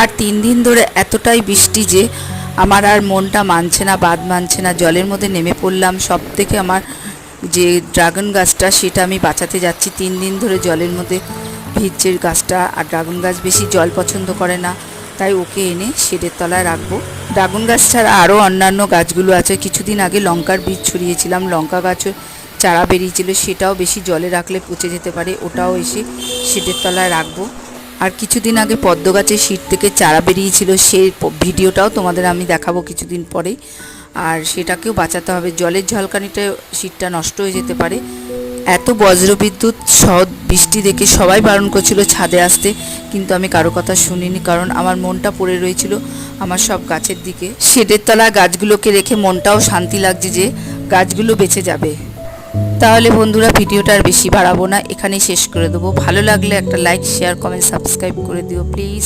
আর তিন দিন ধরে এতটাই বৃষ্টি যে আমার আর মনটা মানছে না, বাদ মানছে না। জলের মধ্যে নেমে পড়লাম। সব থেকে আমার যে ড্রাগন গাছটা, সেটা আমি বাঁচাতে যাচ্ছি। তিন দিন ধরে জলের মধ্যে ভিজছে গাছটা। আর ড্রাগন গাছ বেশি জল পছন্দ করে না। তাই ওকে এনে শেডের তলায় রাখব। ড্রাগন গাছ ছাড়া আরও অন্যান্য গাছগুলো আছে। কিছুদিন আগে লঙ্কার বীজ ছড়িয়েছিলাম। লঙ্কা গাছও চারা বেরিয়েছিল। সেটাও বেশি জলে রাখলে পচে যেতে পারে। ওটাও এসে শেডের তলায় রাখব। আর কিছুদিন আগে পদ্ম গাছের শীত থেকে চারা বেরিয়েছিল, সেই ভিডিওটাও তোমাদের আমি দেখাবো কিছুদিন পরেই। আর সেটাকেও বাঁচাতে হবে। জলের ঝলকানিতে শীতটা নষ্ট হয়ে যেতে পারে। এত বজ্রবিদ্যুৎ সহ বৃষ্টি দেখে সবাই বারণ করছিল ছাদে আসতে, কিন্তু আমি কারও কথা শুনিনি, কারণ আমার মনটা পড়ে রয়েছিল আমার সব গাছের দিকে। শেডের তলায় গাছগুলোকে রেখে মনটাও শান্তি লাগছে যে গাছগুলো বেঁচে যাবে। তাহলে বন্ধুরা ভিডিওটা আর বেশি বাড়াবো না, এখানেই শেষ করে দেবো। ভালো লাগলে একটা লাইক শেয়ার কমেন্ট সাবস্ক্রাইব করে দিও প্লিজ